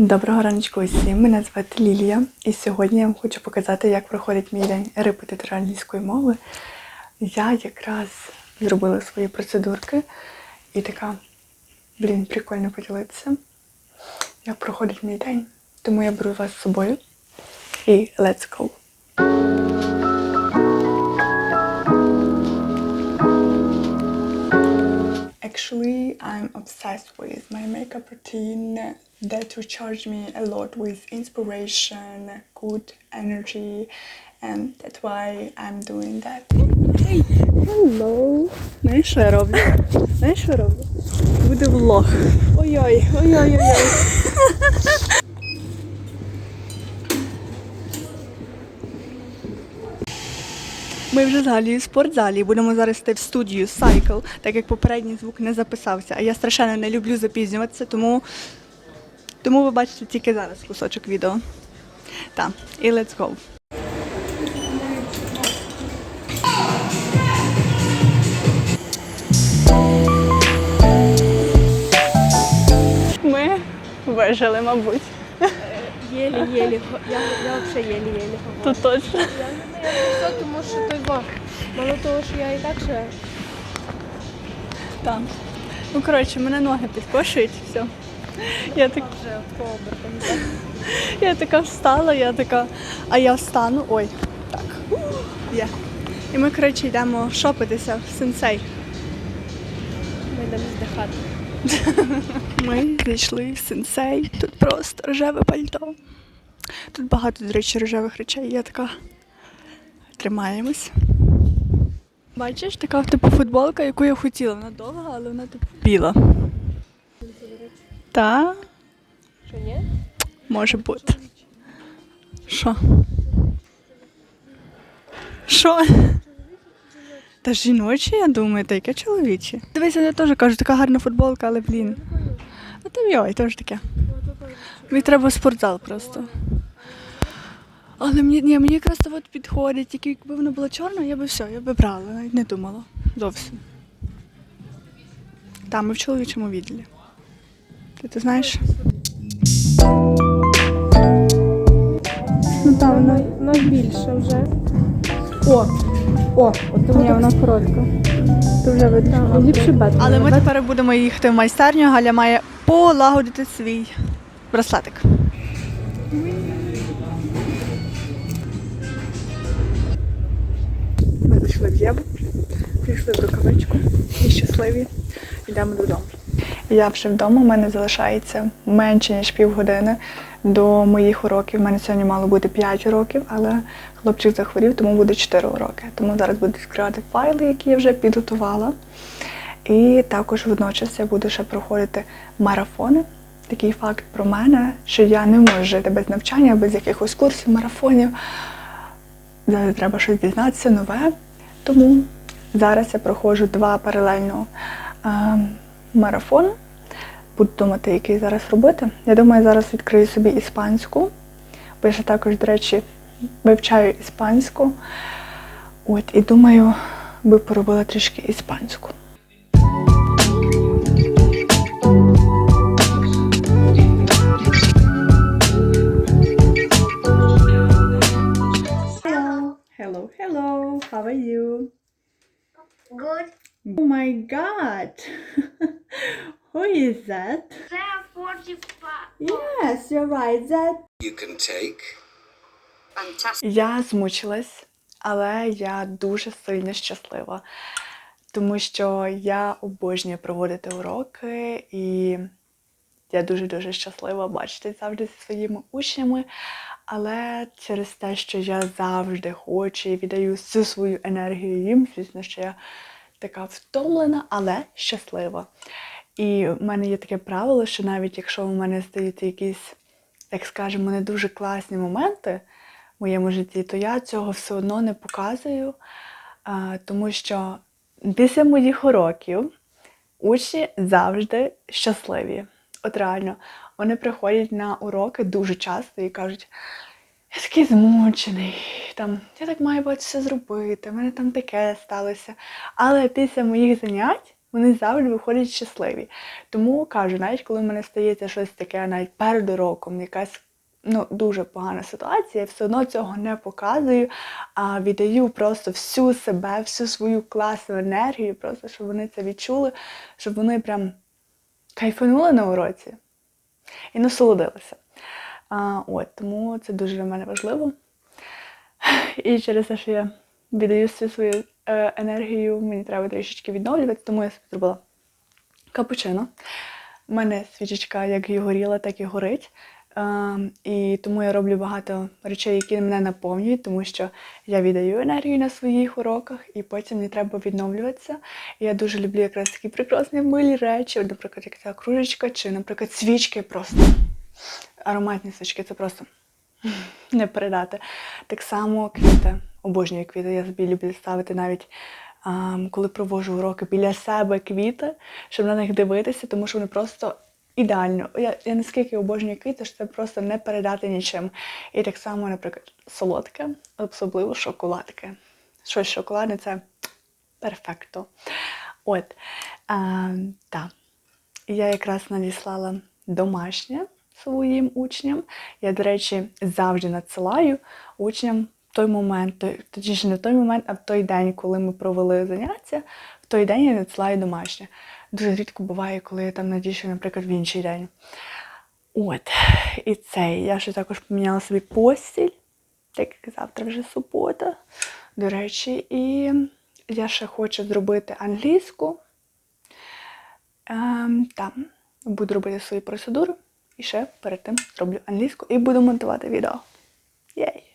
Доброго раночку усім. Мене звати Лілія, і сьогодні я вам хочу показати, як проходить мій день репетитора англійської мови. Я якраз зробила свої процедурки і така, блін, прикольно поділитися, як проходить мій день. Тому я беру вас з собою і let's go! Actually, I'm obsessed with my makeup routine that recharge me a lot with inspiration, good energy, and that's why I'm doing that. Hey, hello! Знаєш, що я роблю? Знаєш, що я роблю? Буде влог. Ой-ой, ой-ой-ой. Ми вже взагалі в спортзалі. Будемо зараз йти в студію Cycle, так як попередній звук не записався. А я страшенно не люблю запізнюватися, тому, тому ви бачите тільки зараз кусочок відео. Так, і let's go. Ми вижили, мабуть. Єлі-єлі. Я, я взагалі єлі-єлі говорю. Тут точно. Я не не все, тому що той бо. Мало того, що я і так ще. Так. Ну, коротше, мене ноги підкошують, все. Я так Вже. Я така встала, я така, а я встану. Ой, так. Є. І ми, коротше, йдемо шопитися в сенсей. Ми йдемо здихати. Ми зайшли в сенсей. Тут просто рожеве пальто. Тут багато, до речі, рожевих речей. Я така. Тримаємось. Бачиш, така типу футболка, яку я хотіла. Вона довга, але вона типу біла. Та, Що ні? може бути. Що? Що? Та жіночі, я думаю, та яке чоловічі. Дивися, я теж кажу, така гарна футболка, але блін. Ну там йой, теж таке. Мені треба спортзал просто. Але мені, ні, мені якраз от підходить, тільки якби воно було чорне, я би все, я би брала, навіть не думала. Зовсім. Там ми в чоловічому відділі. Ти, ти знаєш? Ну так, воно Воно більше вже. О, О, от Ні, вона коротка. Ти вже видно. Ліпше бет. Але ми тепер будемо їхати в майстерню. Галя має полагодити свій браслетик. Ми зайшли в Єву, прийшли в рукавичку і щасливі. Йдемо додому. Я вже вдома, у мене залишається менше ніж півгодини до моїх уроків. У мене сьогодні мало бути 5 уроків, але хлопчик захворів, тому буде 4 уроки. Тому зараз буду скривати файли, які я вже підготувала. І також водночас я буду ще проходити марафони. Такий факт про мене, що я не можу жити без навчання, без якихось курсів, марафонів. Завжди треба щось дізнатися нове. Тому зараз я проходжу два паралельно е, марафони. Буду думати, який зараз робити. Я думаю, зараз відкрию собі іспанську, бо я ще також, до речі, вивчаю іспанську. От, і думаю, би поробила трішки іспанську. Hello, hello, hello. How are you? Good. Oh my God! Who is that? There 45. Yes, you're right. That you can take. Fantastic. Я змучилась, але я дуже сильно щаслива, тому що я обожнюю проводити уроки, і я дуже-дуже щаслива бачити завжди зі своїми учнями. Але через те, що я завжди хочу і віддаю всю свою енергію їм, звісно, що я така втомлена, але щаслива. І в мене є таке правило, що навіть якщо у мене стаються якісь, так скажемо, не дуже класні моменти в моєму житті, то я цього все одно не показую, тому що після моїх уроків учні завжди щасливі. От реально, вони приходять на уроки дуже часто і кажуть, я такий змучений, там, я так маю було все зробити, в мене там таке сталося. Але після моїх занять Вони завжди виходять щасливі. Тому кажу, навіть коли в мене стається щось таке, навіть перед уроком, якась ну, дуже погана ситуація, я все одно цього не показую, а віддаю просто всю себе, всю свою класну енергію, просто щоб вони це відчули, щоб вони прям кайфанули на уроці і насолодилися. А, от, тому це дуже для мене важливо. І через те, що я віддаю всю свою е, енергію, мені треба трішечки відновлювати, тому я собі зробила капучино. У мене свічечка як і горіла, так і горить. Е, і тому я роблю багато речей, які мене наповнюють, тому що я віддаю енергію на своїх уроках, і потім мені треба відновлюватися. Я дуже люблю якраз такі прекрасні милі речі, наприклад, як ця кружечка, чи, наприклад, свічки просто. Ароматні свічки це просто не передати. Так само квіти, обожнюю квіти. Я собі люблю ставити навіть, а, коли провожу уроки біля себе квіти, щоб на них дивитися, тому що вони просто ідеально. Я, я наскільки обожнюю квіти, що це просто не передати нічим. І так само, наприклад, солодке, особливо шоколадки. Щось шоколадне це перфекто. От. А, так. Я якраз надіслала домашнє своїм учням. Я, до речі, завжди надсилаю учням в той момент, той, точніше, не в той момент, а в той день, коли ми провели заняття, в той день я надсилаю домашнє. Дуже рідко буває, коли я там надішу, наприклад, в інший день. От, і цей. Я ще також поміняла собі постіль, так як завтра вже субота. До речі, і я ще хочу зробити англійську. Ем, там буду робити свої процедури і ще перед тим зроблю англійську і буду монтувати відео. Єй!